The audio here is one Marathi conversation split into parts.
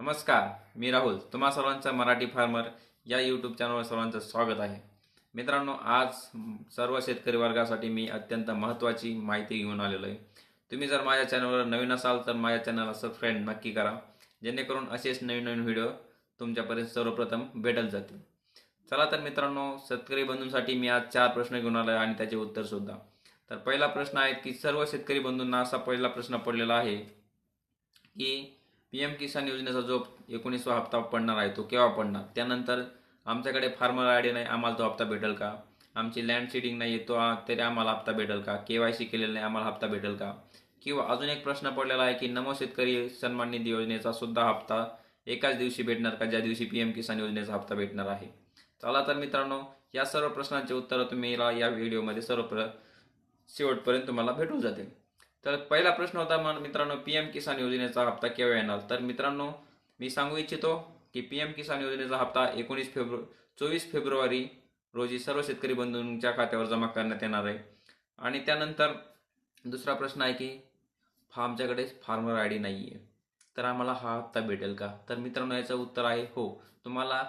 नमस्कार मी राहुल. तुम्हा सर्वांचं मराठी फार्मर या यूट्यूब चॅनलवर सर्वांचं स्वागत आहे. मित्रांनो आज सर्व शेतकरी वर्गासाठी मी अत्यंत महत्त्वाची माहिती घेऊन आलेलो आहे. तुम्ही जर माझ्या चॅनलवर नवीन असाल तर माझ्या चॅनलला सबस्क्राईब नक्की करा. जेणेकरून असेच नवीन नवीन व्हिडिओ तुमच्यापर्यंत सर्वप्रथम भेटत जातील. चला तर मित्रांनो शेतकरी बंधूंसाठी मी आज चार प्रश्न घेऊन आलो आहे आणि त्याचे उत्तर सुद्धा. तर पहिला प्रश्न आहे की सर्व शेतकरी बंधूंना असा पहिला प्रश्न पडलेला आहे की पी एम किसान योजनेचा जो एकोणीसवा हप्ता पडणार आहे तो केव्हा पडणार? त्यानंतर आमच्याकडे फार्मर आय डी नाही आम्हाला तो हप्ता भेटेल का? आमची लँड सीडिंग नाही आहे तो तरी आम्हाला हप्ता भेटेल का? के वाय सी केलेलं नाही आम्हाला हप्ता भेटेल का? किंवा अजून एक प्रश्न पडलेला आहे की नमो शेतकरी सन्मान निधी योजनेचा सुद्धा हप्ता एकाच दिवशी भेटणार का? ज्या दिवशी पी एम किसान योजनेचा हप्ता भेटणार आहे. चला तर मित्रांनो या सर्व प्रश्नांची उत्तरं तुम्ही या व्हिडिओमध्ये सर्व प्र शेवटपर्यंत तुम्हाला भेटून जातील. तर पहिला प्रश्न होता मित्रांनो पी एम किसान योजनेचा हप्ता केव्हा येणार? तर मित्रांनो मी सांगू इच्छितो की पी एम किसान योजनेचा हप्ता एकोणीस फेब्रु चोवीस फेब्रुवारी रोजी सर्व शेतकरी बंधूंच्या खात्यावर जमा करण्यात येणार आहे. आणि त्यानंतर दुसरा प्रश्न आहे की आमच्याकडे फार्मर आय डी नाही आहे तर आम्हाला हा हप्ता भेटेल का? तर मित्रांनो याचं उत्तर आहे हो. तुम्हाला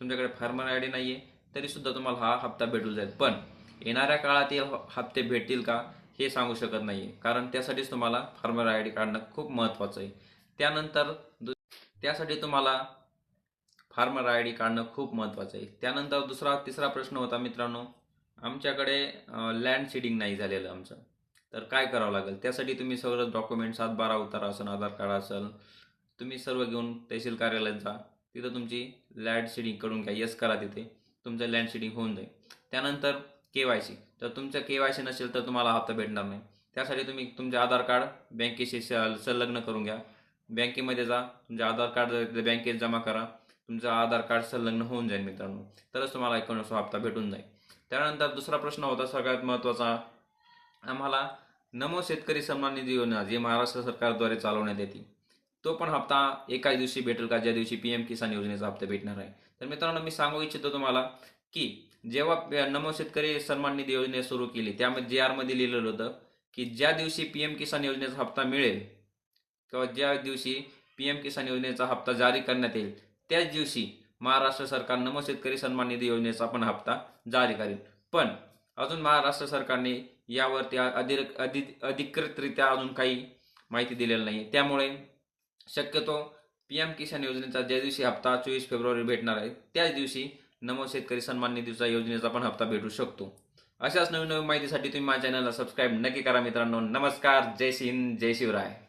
तुमच्याकडे फार्मर आय डी नाही आहे तरीसुद्धा तुम्हाला हा हप्ता भेटून जाईल. पण येणाऱ्या काळातील हप्ते भेटतील का? हे सांगू शकत नाही. आहे कारण त्यासाठीच तुम्हाला फार्मर आय डी काढणं खूप महत्त्वाचं आहे. त्यानंतर दु त्यासाठी तुम्हाला फार्मर आय डी काढणं खूप महत्त्वाचं आहे. त्यानंतर दुसरा तिसरा प्रश्न होता मित्रांनो आमच्याकडे लँड सीडिंग नाही झालेलं आमचं. तर काय करावं लागेल? त्यासाठी तुम्ही सगळं डॉक्युमेंट सात बारा उतारा असेल आधार कार्ड असेल तुम्ही सर्व घेऊन तहसील कार्यालयात जा. तिथं तुमची लँड सीडिंग करून घ्या. यस करा तिथे. तुमचं लँड सीडिंग होऊन जाईल. त्यानंतर के वाय सी. तर तुमचं के वाय सी नसेल तर तुम्हाला हप्ता भेटणार नाही. त्यासाठी तुम्ही तुमचे आधार कार्ड बँकेशी संलग्न करून घ्या. बँकेमध्ये जा तुमचे आधार कार्ड जर बँकेत जमा करा तुमचं आधार कार्ड संलग्न होऊन जाईल मित्रांनो. तरच तुम्हाला एकोणीसवा हप्ता भेटून जाईल. त्यानंतर दुसरा प्रश्न होता सगळ्यात महत्त्वाचा. आम्हाला नमो शेतकरी सन्मान निधी योजना जी महाराष्ट्र सरकारद्वारे चालवण्यात येते तो पण हप्ता एकाच दिवशी भेटेल का? ज्या दिवशी पी एम किसान योजनेचा हप्ता भेटणार आहे. तर मित्रांनो मी सांगू इच्छितो तुम्हाला की जेव्हा नमो शेतकरी सन्मान निधी योजना सुरू केली त्यामध्ये जे आरमध्ये लिहिलेलं होतं की ज्या दिवशी पी एम किसान योजनेचा हप्ता मिळेल किंवा ज्या दिवशी पी एम किसान योजनेचा हप्ता जारी करण्यात येईल त्याच दिवशी महाराष्ट्र सरकार नमो शेतकरी सन्मान निधी योजनेचा पण हप्ता जारी करेल. पण अजून महाराष्ट्र सरकारने यावरती अधिक अधिक अधिकृतरित्या अजून काही माहिती दिलेली नाही. त्यामुळे शक्यतो पी एम किसान योजनेचा ज्या दिवशी हप्ता चोवीस फेब्रुवारी भेटणार आहे त्याच दिवशी नमो शेतकरी सन्मान निधीचा योजनेचा पण हप्ता भेटू शकतो. अशाच नवीन नवीन माहितीसाठी तुम्ही माझ्या चॅनलला सबस्क्राईब नक्की करा मित्रांनो. नमस्कार. जय सिंह जय शिवराय.